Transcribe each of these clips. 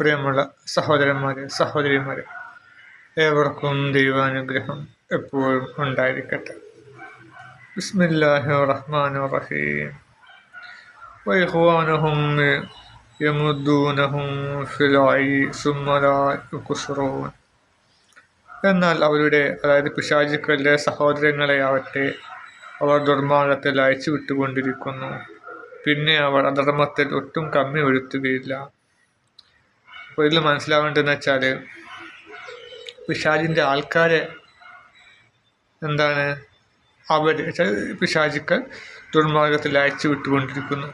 പ്രിയമുള്ള സഹോദരന്മാരെ സഹോദരിമാരെ ഏവർക്കും ദൈവാനുഗ്രഹം എപ്പോഴും ഉണ്ടായിരിക്കട്ടെ. ബിസ്മില്ലാഹി റഹീം യമുദ്ദൂനഹും എന്നാൽ അവരുടെ അതായത് പിശാചുക്കളുടെ സഹോദരങ്ങളെ ആവട്ടെ അവർ ദുർമാർഗത്തിൽ അയച്ചു വിട്ടുകൊണ്ടിരിക്കുന്നു പിന്നെ അവർ അധർമ്മത്തിൽ ഒട്ടും കമ്മി വരുത്തുകയില്ല അപ്പോൾ ഇതിൽ മനസ്സിലാവേണ്ടതെന്ന് വെച്ചാൽ പിശാജിന്റെ ആൾക്കാരെ എന്താണ് അവർ പിശാചുക്കൾ ദുർമാർഗത്തിൽ അയച്ചു വിട്ടുകൊണ്ടിരിക്കുന്നു.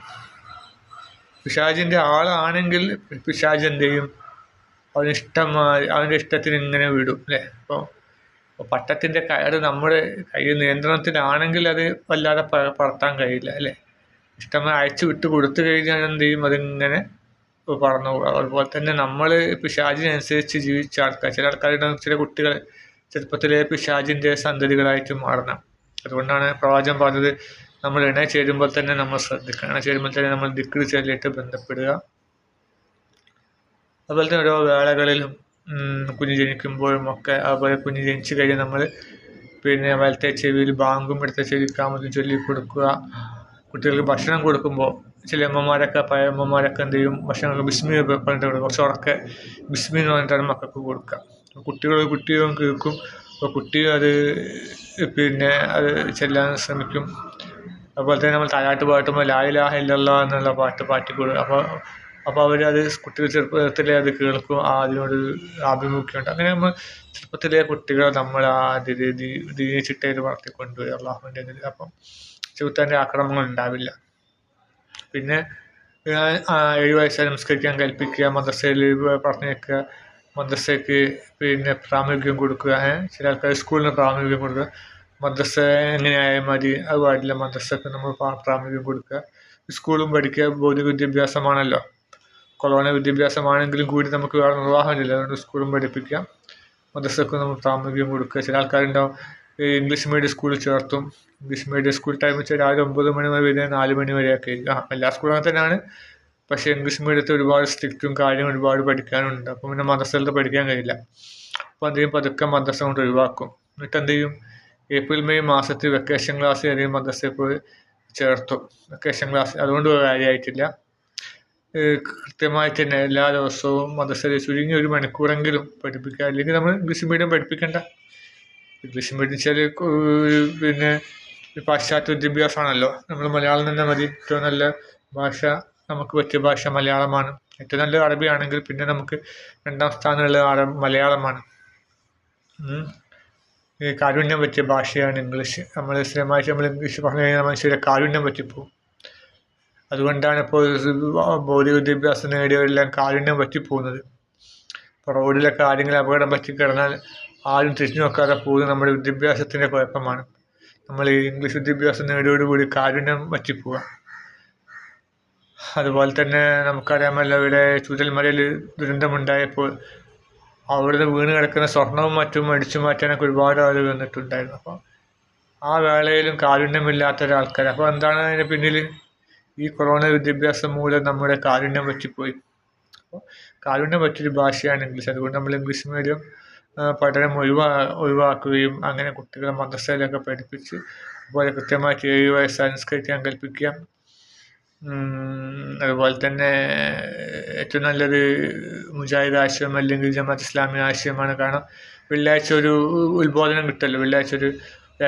പിശാജിന്റെ ആളാണെങ്കിൽ പിശാജ് എന്ത് ചെയ്യും? അവന് അവന്റെ ഇഷ്ടത്തിന് ഇങ്ങനെ വിടും അല്ലേ? അപ്പോൾ പട്ടത്തിന്റെ കയറ് നമ്മുടെ കൈ നിയന്ത്രണത്തിലാണെങ്കിൽ അത് വല്ലാതെ പറത്താൻ കഴിയില്ല അല്ലേ? ഇഷ്ടമായി അയച്ചു വിട്ട് കൊടുത്തു കഴിഞ്ഞാൽ എന്ത് ചെയ്യും? അതിങ്ങനെ പറന്നു അതുപോലെ തന്നെ നമ്മൾ പിശാചിനനുസരിച്ച് ജീവിച്ച ആൾക്കാർ ചില ആൾക്കാരുടെ ചില കുട്ടികൾ ചെറുപ്പത്തിലെ പിശാചിന്റെ സന്തതികളായിട്ട് മാറണം. അതുകൊണ്ടാണ് പ്രവാചം പറഞ്ഞത് നമ്മൾ ഇണ ചേരുമ്പോൾ തന്നെ നമ്മൾ ശ്രദ്ധിക്കണം. ഇണ ചേരുമ്പോൾ തന്നെ നമ്മൾ ദിക്ർ ചെല്ലിട്ട് ബന്ധപ്പെടുക. അതുപോലെ തന്നെ ഓരോ വേളകളിലും കുഞ്ഞ് ജനിക്കുമ്പോഴും ഒക്കെ അതുപോലെ കുഞ്ഞ് ജനിച്ചു കഴിഞ്ഞാൽ നമ്മൾ പിന്നെ വലത്തെ ചെവിയിൽ ബാങ്കും എടുത്ത ചെവി കാമതും ചൊല്ലി കൊടുക്കുക കുട്ടികൾക്ക് ഭക്ഷണം കൊടുക്കുമ്പോൾ ചില അമ്മമാരൊക്കെ പഴയ അമ്മമാരൊക്കെ എന്ത് ചെയ്യും? ഭക്ഷണം ബിസ്മി പറഞ്ഞിട്ട് കുറച്ച് ഉറക്കെ ബിസ്മി എന്ന് പറഞ്ഞിട്ടാണ് മക്കൾക്ക് കൊടുക്കുക. കുട്ടികൾ കുട്ടിയും കേൾക്കും. അപ്പോൾ കുട്ടി അത് പിന്നെ അത് ചെല്ലാൻ ശ്രമിക്കും. അതുപോലെ തന്നെ നമ്മൾ താരാട്ട് പാട്ടുമ്പോൾ ലായിലാഹ ഇല്ലല്ല എന്നുള്ള പാട്ട് പാട്ടി കൊടുക്കും. അപ്പോൾ അപ്പോൾ അവർ അത് കുട്ടികൾ ചെറുപ്പത്തിലെ അത് കേൾക്കും. അതിനോട് ആഭിമുഖ്യമുണ്ട് അങ്ങനെ നമ്മൾ ചെറുപ്പത്തിലെ കുട്ടികളെ നമ്മൾ ആ ദീനി ചിട്ടയിൽ വളർത്തിക്കൊണ്ടുവരും അള്ളാഹുവിന്റെ അപ്പം ചെറുത്താന്റെ ആക്രമണങ്ങൾ ഉണ്ടാവില്ല. പിന്നെ ഏഴ് വയസ്സായി നമസ്കരിക്കാൻ കൽപ്പിക്കുക മദ്രസയിൽ പറഞ്ഞേക്കുക മദ്രസയ്ക്ക് പിന്നെ പ്രാമുഖ്യം കൊടുക്കുക ചില ആൾക്കാർ സ്കൂളിന് പ്രാമുഖ്യം കൊടുക്കുക. മദ്രസ എങ്ങനെയായാൽ മതി അത് പാടില്ല. മദ്രസക്ക് നമ്മൾ പ്രാമുഖ്യം കൊടുക്കുക. സ്കൂളും പഠിക്കുക ഭൗതിക വിദ്യാഭ്യാസമാണല്ലോ. കൊളോണ വിദ്യാഭ്യാസമാണെങ്കിലും കൂടി നമുക്ക് വേറെ നിർവാഹമില്ല. അതുകൊണ്ട് സ്കൂളും പഠിപ്പിക്കാം. മദ്രസക്ക് നമ്മൾ പ്രാമുഖ്യം കൊടുക്കുക. ചില ആൾക്കാരുണ്ടാവും ഇംഗ്ലീഷ് മീഡിയം സ്കൂളിൽ ചേർത്തും. ഇംഗ്ലീഷ് മീഡിയം സ്കൂൾ ടൈം വെച്ചാൽ രാവിലെ ഒമ്പത് മണി വരെ നാല് മണി വരെയൊക്കെ എല്ലാ സ്കൂളും അങ്ങനെ തന്നെയാണ്. പക്ഷേ ഇംഗ്ലീഷ് മീഡിയത്തിൽ ഒരുപാട് സ്ട്രിക്റ്റും കാര്യം ഒരുപാട് പഠിക്കാനുണ്ട്. അപ്പോൾ പിന്നെ മദ്രസയിൽ പഠിക്കാൻ കഴിയില്ല. അപ്പോൾ എന്തെങ്കിലും പതുക്കെ മദ്രസ കൊണ്ട് ഒഴിവാക്കും. എന്നിട്ട് എന്ത് ചെയ്യും? ഏപ്രിൽ മെയ് മാസത്തിൽ വെക്കേഷൻ ക്ലാസ് ഏതെങ്കിലും മദ്രസയിൽ പോയി ചേർത്തു. വെക്കേഷൻ ക്ലാസ് അതുകൊണ്ട് കാര്യമായിട്ടില്ല. കൃത്യമായിട്ട് തന്നെ എല്ലാ ദിവസവും മദ്രസയിൽ ചുരുങ്ങി ഒരു മണിക്കൂറെങ്കിലും പഠിപ്പിക്കുക. അല്ലെങ്കിൽ നമ്മൾ ഇംഗ്ലീഷ് മീഡിയം പഠിപ്പിക്കേണ്ട ഇംഗ്ലീഷ് വെച്ചാൽ പിന്നെ പാശ്ചാത്യ വിദ്യാഭ്യാസമാണല്ലോ. നമ്മൾ മലയാളം തന്നെ മതി. ഏറ്റവും നല്ല ഭാഷ നമുക്ക് പറ്റിയ ഭാഷ മലയാളമാണ്. ഏറ്റവും നല്ല അറബിയാണെങ്കിൽ പിന്നെ നമുക്ക് രണ്ടാം സ്ഥാനമുള്ള അറബ് മലയാളമാണ്. കാരുണ്യം പറ്റിയ ഭാഷയാണ് ഇംഗ്ലീഷ്. നമ്മൾ സ്ഥിരമായിട്ട് നമ്മൾ ഇംഗ്ലീഷ് പറഞ്ഞു കഴിഞ്ഞാൽ മനുഷ്യരെ കാരുണ്യം പറ്റിപ്പോവും. അതുകൊണ്ടാണ് ഇപ്പോൾ ഭൗതിക വിദ്യാഭ്യാസം നേടിയവരെല്ലാം കാരുണ്യം പറ്റിപ്പോകുന്നത്. ഇപ്പോൾ റോഡിലെ കാര്യങ്ങൾ അപകടം പറ്റി കിടന്നാൽ ആരും തിരിഞ്ഞു നോക്കാതെ പോകുന്നത് നമ്മുടെ വിദ്യാഭ്യാസത്തിന്റെ കുഴപ്പമാണ്. നമ്മൾ ഈ ഇംഗ്ലീഷ് വിദ്യാഭ്യാസം നേടിയോടുകൂടി കാരുണ്യം പറ്റിപ്പോവുക അതുപോലെ തന്നെ നമുക്കറിയാമല്ലോ ഇവിടെ ചൂരൽമലയിൽ ദുരന്തമുണ്ടായപ്പോൾ അവിടുന്ന് വീണ് കിടക്കുന്ന സ്വർണവും മറ്റും അടിച്ചു മാറ്റാനൊക്കെ ഒരുപാട് ആളുകൾ വന്നിട്ടുണ്ടായിരുന്നു. അപ്പോൾ ആ വേളയിലും കാരുണ്യമില്ലാത്ത ഒരാൾക്കാർ അപ്പോൾ എന്താണ് അതിന് പിന്നിൽ? ഈ കൊറോണ വിദ്യാഭ്യാസം മൂലം നമ്മുടെ കാരുണ്യം പറ്റിപ്പോയി അപ്പോൾ കാരുണ്യം പറ്റിയൊരു ഭാഷയാണ് ഇംഗ്ലീഷ്. അതുകൊണ്ട് നമ്മൾ ഇംഗ്ലീഷ് മീഡിയം പഠനം ഒഴിവാ ഒഴിവാക്കുകയും അങ്ങനെ കുട്ടികളെ മദ്രസയിലൊക്കെ പഠിപ്പിച്ച് അതുപോലെ കൃത്യമായിട്ട് ഏഴ് വയസ്സ് അനുസ്കരിക്കാൻ കൽപ്പിക്കുക അതുപോലെ തന്നെ ഏറ്റവും നല്ലൊരു മുജാഹിദ് ആശയം അല്ലെങ്കിൽ ജമാഅത്ത് ഇസ്ലാമി ആശയമാണ് കാരണം വെള്ളിയാഴ്ച ഒരു ഉത്ബോധനം കിട്ടുമല്ലോ. വെള്ളിയാഴ്ച ഒരു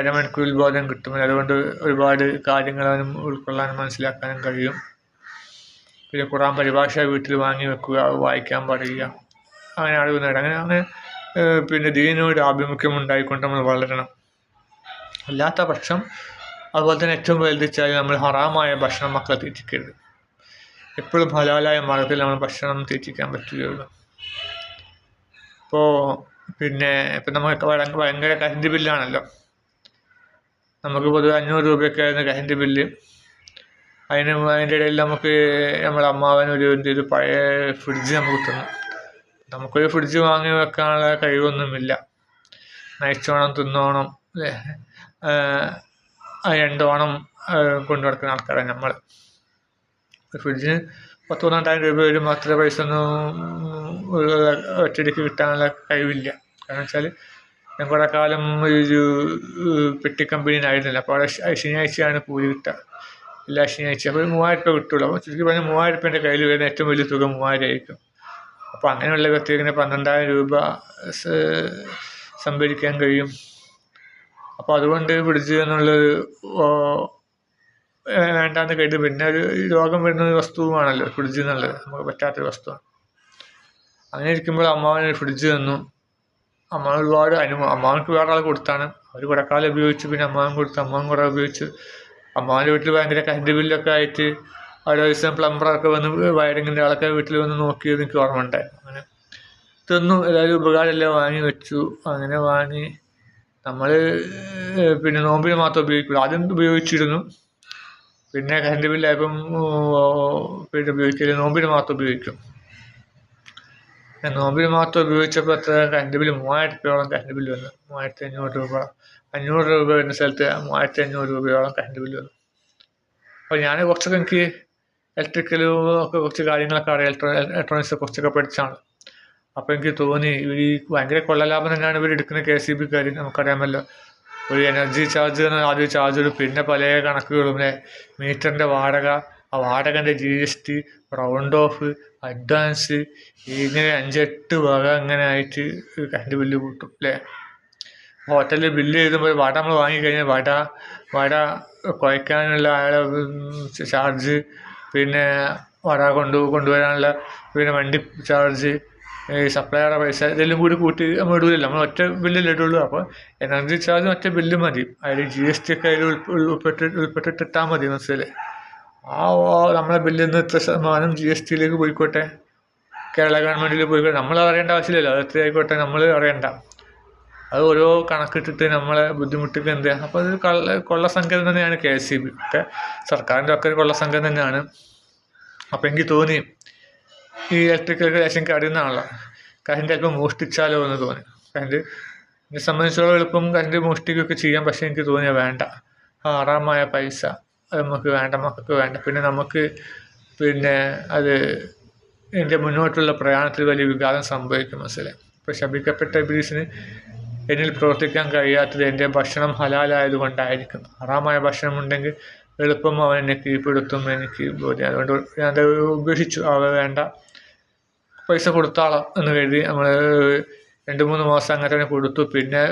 അരമണിക്കൂർ ഉത്ബോധനം കിട്ടും അതുകൊണ്ട് ഒരുപാട് കാര്യങ്ങൾ അവനും ഉൾക്കൊള്ളാനും മനസ്സിലാക്കാനും കഴിയും. പിന്നെ ഖുറാൻ പരിഭാഷ വീട്ടിൽ വാങ്ങി വെക്കുക വായിക്കാൻ പറയുക അങ്ങനെ അറിവ് നേടുക അങ്ങനെ അങ്ങനെ പിന്നെ ദീനോട് ആഭിമുഖ്യം ഉണ്ടായിക്കൊണ്ട് നമ്മൾ വളരണം. അല്ലാത്ത പക്ഷം അതുപോലെ തന്നെ ഏറ്റവും വലുതിച്ചാൽ നമ്മൾ ഹറാമായ ഭക്ഷണം മക്കളെ തീറ്റിക്കരുത്. എപ്പോഴും ഹലാലായ മാർഗത്തിൽ നമ്മൾ ഭക്ഷണം തീറ്റിക്കാൻ പറ്റുകയുള്ളൂ. ഇപ്പോൾ പിന്നെ ഇപ്പം നമുക്ക് ഭയങ്കര കറണ്ട് ബില്ലാണല്ലോ. നമുക്ക് പൊതുവെ അഞ്ഞൂറ് രൂപയൊക്കെ ആയിരുന്നു കറണ്ട് ബില്ല്. അതിന് അതിന്റെ ഇടയിൽ നമുക്ക് നമ്മുടെ അമ്മാവൻ ഒരു ചെയ്തു? പഴയ ഫ്രിഡ്ജ് നമുക്ക് തന്നു. നമുക്കൊരു ഫ്രിഡ്ജ് വാങ്ങി വെക്കാനുള്ള കഴിവൊന്നുമില്ല. നയിച്ചോണം തിന്നോണം അല്ലേ രണ്ടോണം കൊണ്ടു നടക്കുന്ന ആൾക്കാരാണ് നമ്മൾ ഫ്രിഡ്ജിന് പത്ത് പന്ത്രണ്ടായിരം രൂപ വരും. അത്ര പൈസ ഒന്നും ഒറ്റയടിക്ക് കിട്ടാനുള്ള കഴിവില്ല. കാരണം വെച്ചാൽ ഞാൻ കുറേ കാലം ഒരു പെട്ടി കമ്പനിയിലായിരുന്നില്ല. അപ്പോൾ അവിടെ ശനിയാഴ്ചയാണ് കൂലി കിട്ടുക. എല്ലാ ശനിയാഴ്ച അപ്പോൾ മൂവായിരം രൂപ കിട്ടുള്ളൂ. അപ്പോൾ ചുരുക്കി പറഞ്ഞാൽ മൂവായിരം രൂപ എന്റെ കയ്യിൽ വരുന്ന ഏറ്റവും വലിയ തുക മൂവായിരം ആയിരിക്കും. അപ്പോൾ അങ്ങനെയുള്ള വ്യക്തികൾക്ക് പന്ത്രണ്ടായിരം രൂപ സംഭരിക്കാൻ കഴിയും. അപ്പോൾ അതുകൊണ്ട് ഫ്രിഡ്ജ് എന്നുള്ളത് വേണ്ടാന്ന് കരുതി. പിന്നെ ഒരു രോഗം വരുന്ന ഒരു വസ്തുവാണല്ലോ ഫ്രിഡ്ജ് എന്നുള്ളത്. നമുക്ക് പറ്റാത്തൊരു വസ്തുവാണ്. അങ്ങനെ ഇരിക്കുമ്പോൾ അമ്മാവന് ഫ്രിഡ്ജ് തന്നു. അമ്മ ഒരുപാട് അനുഭവം അമ്മാവനക്ക് വേറെ ആൾ കൊടുത്താണ്. അവർ കുറേ കാലം ഉപയോഗിച്ചു. പിന്നെ അമ്മാവൻ കൊടുത്തു അമ്മാവൻ കുറേ ഉപയോഗിച്ചു. അമ്മാവന്റെ വീട്ടിൽ ഭയങ്കര കറണ്ട് ബില്ലൊക്കെ ആയിട്ട് ഓരോ ദിവസം പ്ലംബറൊക്കെ വന്ന് വയറിങ്ങിന്റെ ആളൊക്കെ വീട്ടിൽ വന്ന് നോക്കിയത് എനിക്ക് ഓർമ്മ ഉണ്ടായി അങ്ങനെ ഇതൊന്നും ഏതായാലും ഉപകാരമെല്ലാം വാങ്ങി വെച്ചു. അങ്ങനെ വാങ്ങി നമ്മൾ പിന്നെ നോമ്പിന് മാത്രം ഉപയോഗിക്കുള്ളൂ ആദ്യം ഉപയോഗിച്ചിരുന്നു. പിന്നെ കറണ്ട് ബില്ലായപ്പം പിന്നെ ഉപയോഗിക്കില്ല നോമ്പിന് മാത്രം ഉപയോഗിക്കും. നോമ്പിന് മാത്രം ഉപയോഗിച്ചപ്പോൾ എത്ര കറണ്ട് ബില്ല്? മൂവായിരത്തി രൂപയോളം കറണ്ട് ബില്ല് വന്നു. മൂവായിരത്തി അഞ്ഞൂറ് രൂപ. അഞ്ഞൂറ് രൂപ വരുന്ന സ്ഥലത്ത് മൂവായിരത്തി അഞ്ഞൂറ് രൂപയോളം കറണ്ട് ബില്ല് വന്നു. അപ്പോൾ ഞാൻ കുറച്ചൊക്കെ എനിക്ക് ഇലക്ട്രിക്കലും ഒക്കെ കുറച്ച് കാര്യങ്ങളൊക്കെ അറിയാം ഇലക്ട്രോ ഇലക്ട്രോണിക്സ് കുറച്ചൊക്കെ പഠിച്ചാണ്. അപ്പോൾ എനിക്ക് തോന്നി ഈ ഭയങ്കര കൊള്ളലാഭം തന്നെയാണ് ഇവർ എടുക്കുന്ന കെ സി ബി കാര്യം നമുക്കറിയാമല്ലോ. ഒരു എനർജി ചാർജ് ആദ്യം ചാർജ് ഇടും. പിന്നെ പല കണക്കുകളും. മീറ്ററിന്റെ വാടക ആ വാടകന്റെ G S T round off advance ഇങ്ങനെ അഞ്ചെട്ട് വക അങ്ങനെ ആയിട്ട് കറണ്ട് ബില്ല് കൂട്ടും അല്ലേ ഹോട്ടലിൽ ബില്ല് ചെയ്തുമ്പോൾ വട നമ്മൾ വാങ്ങിക്കഴിഞ്ഞാൽ വട വട കുഴക്കാനുള്ള ചാർജ് പിന്നെ വട കൊണ്ട് കൊണ്ടുവരാനുള്ള പിന്നെ വണ്ടി ചാർജ് ഈ സപ്ലൈയുടെ പൈസ ഇതെല്ലാം കൂടി കൂട്ടി നമ്മൾ ഇടൂലല്ലോ. നമ്മൾ ഒറ്റ ബില്ലല്ലേ ഇടുള്ളൂ. അപ്പോൾ എനർജി ചാർജ് ഒറ്റ ബില്ല് മതി. അതിൽ ജി എസ് ടി ഒക്കെ അതിൽ ഉൾപ്പെ- ഉൾപ്പെട്ട് ഉൾപ്പെട്ടിട്ടിട്ടാൽ മതി മനസ്സിൽ ആ നമ്മളെ ബില്ലിൽ നിന്ന് ഇത്ര ശതമാനം ജി എസ് ടിയിലേക്ക് പോയിക്കോട്ടെ. കേരള ഗവൺമെന്റിൽ പോയിക്കോട്ടെ നമ്മൾ അറിയേണ്ട ആവശ്യമില്ലല്ലോ. അത് എത്ര ആയിക്കോട്ടെ നമ്മൾ അറിയണ്ട. അത് ഓരോ കണക്കിട്ടിട്ട് നമ്മളെ ബുദ്ധിമുട്ടിപ്പോൾ എന്ത് അപ്പോൾ അത് കള്ള കൊള്ളസംഖ്യ തന്നെയാണ് കെ എസ് ഇ ബി. ഒക്കെ സർക്കാരിന്റെ ഒക്കെ ഒരു കൊള്ളസംഖ്യ തന്നെയാണ്. അപ്പോൾ എനിക്ക് തോന്നി ഈ ഇലക്ട്രിക്കൽ കാർഡിൽ കടിയുന്നതാണല്ലോ കറണ്ട് അല്പം മോഷ്ടിച്ചാലോ എന്ന് തോന്നി. കറണ്ട് എന്നെ സംബന്ധിച്ചോളം എളുപ്പം കറണ്ട് മോഷ്ടിക്കുകയൊക്കെ ചെയ്യാം. പക്ഷേ എനിക്ക് തോന്നിയ വേണ്ട. ആറാമായ പൈസ അത് നമുക്ക് വേണ്ട മക്കൾക്ക് വേണ്ട. പിന്നെ നമുക്ക് പിന്നെ അത് എന്റെ മുന്നോട്ടുള്ള പ്രയാണത്തിൽ വലിയ വിഘാതം സംഭവിക്കും മനസ്സിലായി. ഇപ്പോൾ ശപിക്കപ്പെട്ട ഇബ്ലീസിന് എന്നിൽ പ്രവർത്തിക്കാൻ കഴിയാത്തത് എന്റെ ഭക്ഷണം ഹലാലായത് കൊണ്ടായിരിക്കും ഹറാമായ ഭക്ഷണം ഉണ്ടെങ്കിൽ എളുപ്പം അവൻ എന്നെ കീഴ്പ്പെടുത്തും എനിക്ക് ബോധ്യം. അതുകൊണ്ട് ഞാൻ ഉപേക്ഷിച്ചു. അവ വേണ്ട. പൈസ കൊടുത്താളാം എന്ന് കരുതി നമ്മൾ രണ്ട് മൂന്ന് മാസം അങ്ങനെ തന്നെ കൊടുത്തു. പിന്നെ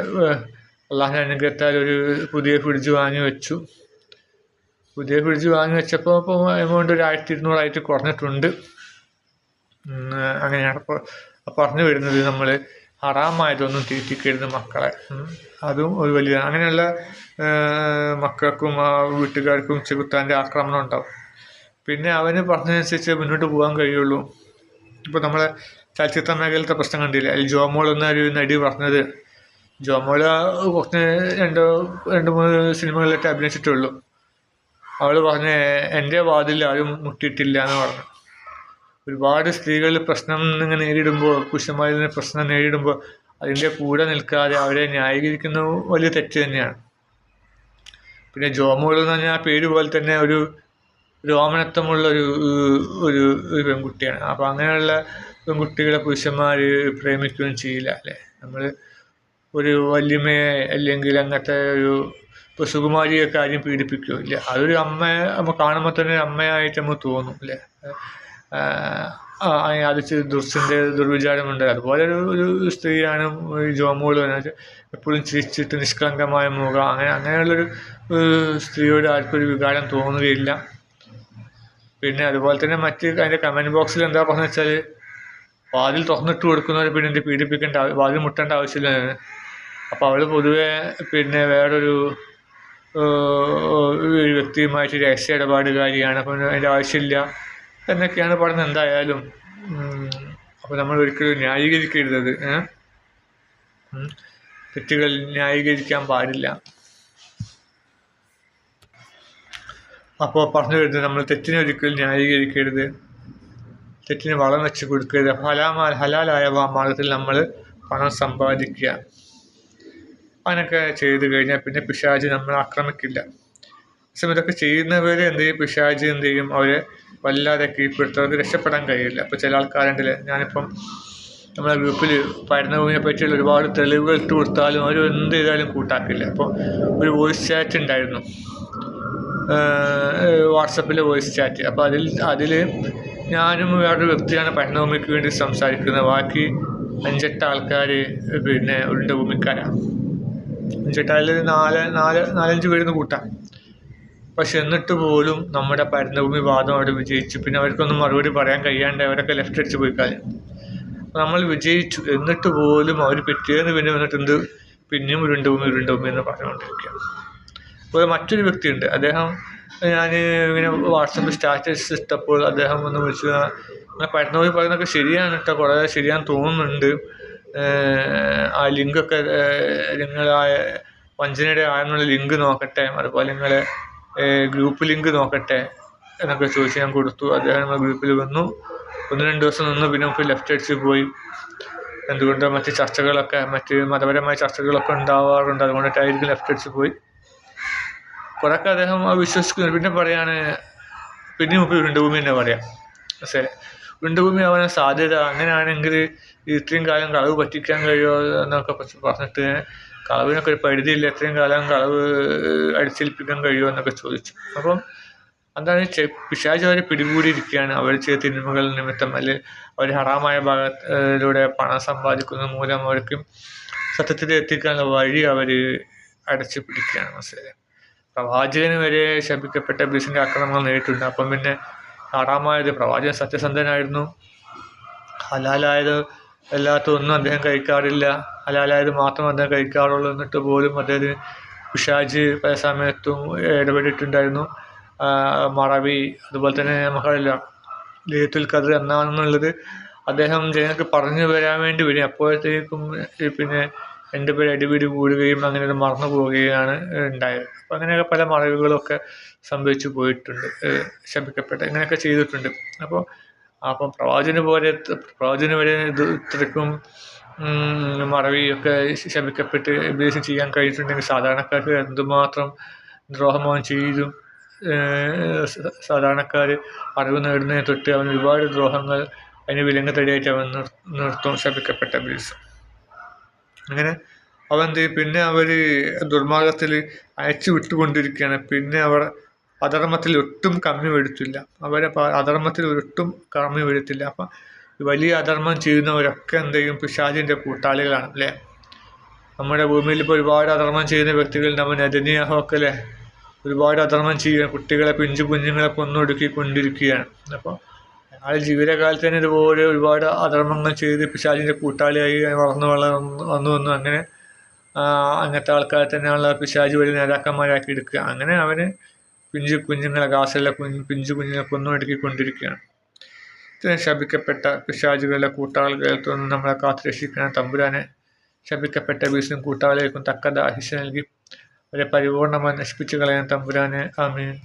അള്ളാഹിനെ അനുഗ്രഹത്താൽ ഒരു പുതിയ ഫ്രിഡ്ജ് വാങ്ങി വെച്ചു. പുതിയ ഫ്രിഡ്ജ് വാങ്ങി വെച്ചപ്പോൾ അപ്പോൾ എമൗണ്ട് ഒരു ആയിരത്തി ഇരുന്നൂറായിട്ട് കുറഞ്ഞിട്ടുണ്ട് അങ്ങനെയാണ് അപ്പോൾ പറഞ്ഞു വരുന്നത് നമ്മൾ. ഹറാമായതൊന്നും തീറ്റിക്കരുത് മക്കളെ. അതും ഒരു വലിയ അങ്ങനെയുള്ള മക്കൾക്കും ആ വീട്ടുകാർക്കും ചെകുത്താന്റെ ആക്രമണം ഉണ്ടാവും. പിന്നെ അവന് പറഞ്ഞതനുസരിച്ച് മുന്നോട്ട് പോകാൻ കഴിയുള്ളൂ. ഇപ്പോൾ നമ്മളെ ചലച്ചിത്ര മേഖലത്തെ പ്രശ്നം കണ്ടില്ലേ? അതിൽ ജോമോൾ എന്നൊരു നടി പറഞ്ഞത്. ജോമോൾ കുറച്ച് രണ്ടോ രണ്ട് മൂന്ന് സിനിമകളിലൊക്കെ അഭിനയിച്ചിട്ടുള്ളൂ. അവൾ പറഞ്ഞ എന്റെ വാതിൽ ആരും മുട്ടിയിട്ടില്ല എന്ന് പറഞ്ഞു. ഒരുപാട് സ്ത്രീകൾ പ്രശ്നം ഇങ്ങനെ നേരിടുമ്പോൾ പുരുഷന്മാരിൽ പ്രശ്നം നേരിടുമ്പോൾ അതിന്റെ കൂടെ നിൽക്കാതെ അവരെ ന്യായീകരിക്കുന്നത് വലിയ തെറ്റ് തന്നെയാണ്. പിന്നെ ജോമോൾ എന്ന് പറഞ്ഞാൽ ആ പേര് പോലെ തന്നെ ഒരു രോമനത്വമുള്ള ഒരു ഒരു ഒരു പെൺകുട്ടിയാണ്. അപ്പോൾ അങ്ങനെയുള്ള പെൺകുട്ടികളെ പുരുഷന്മാർ പ്രേമിക്കുകയും ചെയ്യില്ല അല്ലേ? നമ്മൾ ഒരു വല്യമ്മയെ അല്ലെങ്കിൽ അങ്ങനത്തെ ഒരു ഇപ്പോൾ സുകുമാരിയൊക്കെ ആരും പീഡിപ്പിക്കുകയില്ല അതൊരു അമ്മയെ നമ്മൾ കാണുമ്പോൾ തന്നെ അമ്മയായിട്ട് നമുക്ക് തോന്നും അല്ലേ? അത് ഇച്ചിരി ദുർസിന്റെ ദുർവിചാരമുണ്ട്. അതുപോലെ ഒരു ഒരു സ്ത്രീയാണ് ഈ ജോമോൾ എന്ന് എപ്പോഴും ചിരിച്ചിട്ട് നിഷ്കളങ്കമായ മുഖം. അങ്ങനെ അങ്ങനെയുള്ളൊരു സ്ത്രീയോട് ആർക്കും ഒരു വികാരം തോന്നുകയില്ല. പിന്നെ അതുപോലെ തന്നെ മറ്റ് അതിന്റെ കമന്റ് ബോക്സിൽ എന്താ പറഞ്ഞു വെച്ചാൽ വാതിൽ തുറന്നിട്ട് കൊടുക്കുന്നവർ പിന്നെ എന്ത് പീഡിപ്പിക്കേണ്ട വാതിൽ മുട്ടേണ്ട ആവശ്യമില്ല. അപ്പോൾ അവൾ പൊതുവെ പിന്നെ വേറൊരു വ്യക്തിയുമായിട്ട് രഹസ്യ ഇടപാടുകാരിയാണ്. അപ്പം അതിന്റെ ആവശ്യമില്ല. എന്നൊക്കെയാണ് പറയുന്നത് എന്തായാലും അപ്പോൾ നമ്മൾ ഒരിക്കലും ന്യായീകരിക്കരുത്? തെറ്റുകൾ ന്യായീകരിക്കാൻ പാടില്ല. അപ്പോൾ പറഞ്ഞു വരുന്നത് നമ്മൾ തെറ്റിനെ ഒരിക്കലും ന്യായീകരിക്കരുത്. തെറ്റിന് വളം വെച്ച് കൊടുക്കരുത്. ഹലാമാ ഹലാലായ മാർഗത്തിൽ നമ്മൾ പണം സമ്പാദിക്കുക. അങ്ങനെയൊക്കെ ചെയ്തു കഴിഞ്ഞാൽ പിന്നെ പിശാജ് നമ്മളെ ആക്രമിക്കില്ല. പക്ഷേ ഇതൊക്കെ ചെയ്യുന്നവർ എന്ത് ചെയ്യും? പിശാജ് എന്ത് ചെയ്യും? അവരെ വല്ലാതെ കീഴ്പ്പെടുത്തും അവർക്ക് രക്ഷപ്പെടാൻ കഴിയില്ല. അപ്പോൾ ചില ആൾക്കാരുണ്ടല്ലേ ഞാനിപ്പം നമ്മളെ ഗ്രൂപ്പിൽ പരന്നഭൂമിയെ പറ്റിയുള്ള ഒരുപാട് തെളിവുകൾ ഇട്ട് കൊടുത്താലും അവർ എന്ത് ചെയ്താലും കൂട്ടാക്കില്ല. അപ്പോൾ ഒരു വോയിസ് ചാറ്റ് ഉണ്ടായിരുന്നു. വാട്സപ്പിലെ വോയിസ് ചാറ്റ്. അപ്പോൾ അതിൽ അതിൽ ഞാനും വേറൊരു വ്യക്തിയാണ് പരന്നഭൂമിക്ക് വേണ്ടി സംസാരിക്കുന്നത്. ബാക്കി അഞ്ചെട്ട് ആൾക്കാർ പിന്നെ ഉരുണ്ട ഭൂമിക്കാരാണ് അഞ്ചെട്ടാളിൽ നാല് നാല് നാലഞ്ച് പേരുന്ന് കൂട്ടാം. പക്ഷെ എന്നിട്ട് പോലും നമ്മുടെ പരന്തഭൂമി വാദം അവിടെ വിജയിച്ചു. പിന്നെ അവർക്കൊന്നും മറുപടി പറയാൻ കഴിയാണ്ട് അവരൊക്കെ ലെഫ്റ്റ് അടിച്ച് പോയി കാര്യം നമ്മൾ വിജയിച്ചു. എന്നിട്ട് പോലും അവർ പിറ്റേന്ന് പിന്നെ വന്നിട്ട് എന്ത്? പിന്നെയും ഉരുണ്ടുഭൂമി ഉരുണ്ടുഭൂമി എന്ന് പറഞ്ഞുകൊണ്ടിരിക്കുകയാണ്. അതുപോലെ മറ്റൊരു വ്യക്തിയുണ്ട്. അദ്ദേഹം ഞാൻ ഇങ്ങനെ വാട്സപ്പ് സ്റ്റാറ്റസ് ഇട്ടപ്പോൾ അദ്ദേഹം ഒന്ന് വിളിച്ചു. ഇങ്ങനെ പരന്നഭൂമി പറയുന്നതൊക്കെ ശരിയാണ് കേട്ടോ. കുറേ ശരിയാന്ന് തോന്നുന്നുണ്ട്. ആ ലിങ്കൊക്കെ നിങ്ങളായ വഞ്ചനയുടെ ആയെന്നുള്ള ലിങ്ക് നോക്കട്ടെ. അതുപോലെ നിങ്ങൾ ഗ്രൂപ്പ് ലിങ്ക് നോക്കട്ടെ എന്നൊക്കെ ചോദിച്ച് ഞാൻ കൊടുത്തു. അദ്ദേഹം നമ്മുടെ ഗ്രൂപ്പിൽ വന്നു. ഒന്ന് രണ്ട് ദിവസം നിന്ന്. പിന്നെ നമുക്ക് ലെഫ്റ്റ് അടിച്ച് പോയി. എന്തുകൊണ്ട് മറ്റ് ചർച്ചകളൊക്കെ മറ്റ് മതപരമായ ചർച്ചകളൊക്കെ ഉണ്ടാവാറുണ്ട്. അതുകൊണ്ടിട്ടായിരിക്കും ലെഫ്റ്റ് അടിച്ച് പോയി. കുറേയൊക്കെ അദ്ദേഹം വിശ്വസിക്കുന്നു. പിന്നെ പറയാണ് പിന്നെ നമുക്ക് ഉരുണ്ടുഭൂമി തന്നെ പറയാം. പക്ഷേ ഉരുണ്ടുഭൂമി ആവാൻ സാധ്യത അങ്ങനെയാണെങ്കിൽ ഇത്രയും കാലം കളവ് പറ്റിക്കാൻ കഴിയുമോ എന്നൊക്കെ പറഞ്ഞിട്ട് കളവിനൊക്കെ ഒരു പരിധിയില്ല. എത്രയും കാലം കളവ് അടിച്ചേൽപ്പിക്കാൻ കഴിയുമോ എന്നൊക്കെ ചോദിച്ചു. അപ്പം അതാണ് പിശാജ് അവരെ പിടികൂടിയിരിക്കുകയാണ്. അവർ ചെയ്ത തിന്മകൾ നിമിത്തം. അല്ലെങ്കിൽ അവർ ഹറാമായ ഭാഗത്തിലൂടെ പണം സമ്പാദിക്കുന്നത് മൂലം അവർക്ക് സത്യത്തിൽ എത്തിക്കാനുള്ള വഴി അവർ അടച്ചു പിടിക്കുകയാണ് മനസ്സിലായത്. പ്രവാചകന് വരെ ശപിക്കപ്പെട്ട ബിസിന്റെ ആക്രമണങ്ങൾ നേരിട്ടുണ്ട്. അപ്പം പിന്നെ ഹറാമായത് പ്രവാചകൻ സത്യസന്ധനായിരുന്നു. ഹലാലായത് അല്ലാത്തതൊന്നും അദ്ദേഹം കഴിക്കാറില്ല. ഹലാലായത് മാത്രം അദ്ദേഹം കഴിക്കാറുള്ളൂ എന്നിട്ട് പോലും അദ്ദേഹത്തിന് പിശാജ് പല സമയത്തും ഇടപെട്ടിട്ടുണ്ടായിരുന്നു. മറവി അതുപോലെ തന്നെ നമുക്കറിയില്ല ലേത്തുൽ ഖദർ എന്നാണെന്നുള്ളത് അദ്ദേഹം ജനങ്ങൾക്ക് പറഞ്ഞു വരാൻ വേണ്ടി വരും. അപ്പോഴത്തേക്കും പിന്നെ രണ്ടു പേര് അടിപിടി കൂടുകയും അങ്ങനെ അത് മറന്നു പോവുകയാണ് ഉണ്ടായത്. അപ്പം അങ്ങനെയൊക്കെ പല മറവികളൊക്കെ സംഭവിച്ചു പോയിട്ടുണ്ട് ശപിക്കപ്പെട്ട ഇങ്ങനെയൊക്കെ ചെയ്തിട്ടുണ്ട്. അപ്പോൾ അപ്പം പ്രവാചന പോലെ പ്രവാചന വരെ ഇത് ഇത്രയ്ക്കും മറവിയൊക്കെ ശപിക്കപ്പെട്ട് ഉപദേശം ചെയ്യാൻ കഴിഞ്ഞിട്ടുണ്ടെങ്കിൽ സാധാരണക്കാർക്ക് എന്തുമാത്രം ദ്രോഹം അവൻ ചെയ്തും സാധാരണക്കാർ അറിവ് നേടുന്നതിന് തൊട്ട് അവൻ ഒരുപാട് ദ്രോഹങ്ങൾ അതിന് വിലങ്ങ് തടിയായിട്ട് അവൻ നിർത്തും ശപിക്കപ്പെട്ട ബീസ് അങ്ങനെ അവൻ എന്ത് പിന്നെ അവർ ദുർമാർഗത്തിൽ അയച്ചു വിട്ടുകൊണ്ടിരിക്കുകയാണ്. പിന്നെ അവർ അധർമ്മത്തിൽ ഒട്ടും കമ്മി വരുത്തില്ല അവരെ അധർമ്മത്തിൽ ഒട്ടും കമ്മി വരുത്തില്ല അപ്പം വലിയ അധർമ്മം ചെയ്യുന്നവരൊക്കെ എന്ത് ചെയ്യും? പിശാചിന്റെ കൂട്ടാളികളാണ് അല്ലേ? നമ്മുടെ ഭൂമിയിൽ ഇപ്പോൾ ഒരുപാട് അധർമ്മം ചെയ്യുന്ന വ്യക്തികൾ നമ്മൾ നെതിനിയാഹമൊക്കെ അല്ലേ? ഒരുപാട് അധർമ്മം ചെയ്യുക കുട്ടികളെ പിഞ്ചു കുഞ്ഞുങ്ങളെ കൊന്നൊടുക്കി കൊണ്ടിരിക്കുകയാണ് അപ്പോൾ അയാൾ ജീവിതകാലത്ത് തന്നെ ഇതുപോലെ ഒരുപാട് അധർമ്മങ്ങൾ ചെയ്ത് പിശാചിന്റെ കൂട്ടാളിയായി വളർന്നു വളർന്നു വന്നു വന്നു അങ്ങനെ അങ്ങനത്തെ ആൾക്കാരെ തന്നെയുള്ള പിശാജ് വലിയ നേതാക്കന്മാരാക്കി എടുക്കുക. അങ്ങനെ അവന് പിഞ്ചു കുഞ്ഞുങ്ങളെ ഗാസിലെ കുഞ്ഞ് പിഞ്ചു കുഞ്ഞുങ്ങളെ കൊന്നൊടുക്കിക്കൊണ്ടിരിക്കുകയാണ്. ഇത്രയും ശപിക്കപ്പെട്ട പിശാചുകളുടെ കൂട്ടാളികളിൽ നിന്ന് നമ്മളെ കാത്തു രക്ഷിക്കണം തമ്പുരാനെ. ശപിക്കപ്പെട്ട വീസിനും കൂട്ടാളികൾക്കും തക്കത അഹിഷ നൽകി. അവരെ പരിപൂർണമായി നശിപ്പിച്ചു കളയാൻ തമ്പുരാനെ. ആമീൻ.